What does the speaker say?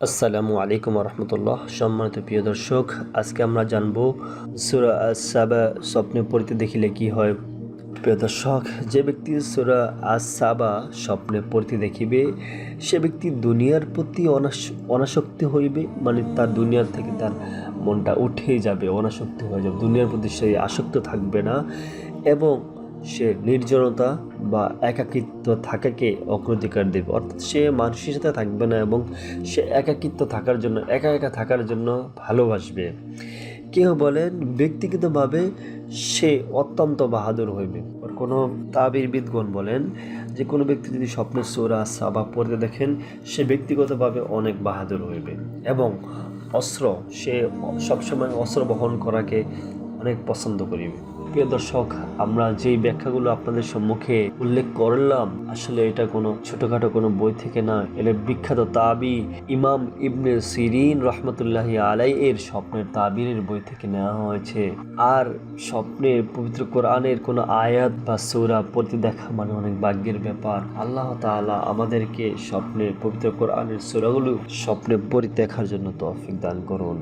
আসসালামু আলাইকুম রহমতুল্লাহ সম্মানিত প্রিয় দর্শক, আজকে আমরা জানব সুরা সাবা স্বপ্নে পড়তে দেখিলে কি হয়। প্রিয় দর্শক, যে ব্যক্তি সুরা সাবা স্বপ্নে পড়তে দেখিবে, সে ব্যক্তি দুনিয়ার প্রতি অনাস- অনাসক্তি হইবে মানে তার দুনিয়ার থেকে তার মনটা উঠে যাবে, অনাসক্তি হয়ে যাবে। দুনিয়ার প্রতি সে আসক্ত থাকবে না এবং সে নির্জনতা বা একাকিত্ব থাকাকে অগ্রাধিকার দেবে। অর্থাৎ সে মানুষের সাথে থাকবে না এবং সে একাকিত্ব থাকার জন্য, একা একা থাকার জন্য ভালোবাসবে। কেউ বলেন, ব্যক্তিগতভাবে সে অত্যন্ত বাহাদুর হইবে। কোনো তাবিরবিদগণ বলেন যে, কোনো ব্যক্তি যদি স্বপ্নে সোরা, সাবা পড়তে দেখেন, সে ব্যক্তিগতভাবে অনেক বাহাদুর হইবে। এবং অস্ত্র, সে সবসময় অস্ত্র বহন করাকে অনেক পছন্দ করিবে প্রিয় দর্শক, আমরা যেই ব্যাখ্যাগুলো আপনাদের সম্মুখে উল্লেখ করলাম, আসলে এটা কোনো ছোটখাটো কোনো বই থেকে না এটা বিখ্যাত তাবি ইমাম ইবনে সিরিন রহমতুল্লাহি আলাই এর স্বপ্নের তাবিরের বই থেকে নেওয়া হয়েছে। আর স্বপ্নে পবিত্র কোরআনের কোনো আয়াত বা সৌরা পড়তে দেখা মানে অনেক ভাগ্যের ব্যাপার। আল্লাহ তাআলা আমাদেরকে স্বপ্নে পবিত্র কোরআনের সৌরাগুলো স্বপ্নে পড়তে দেখার জন্য তৌফিক দান করুন।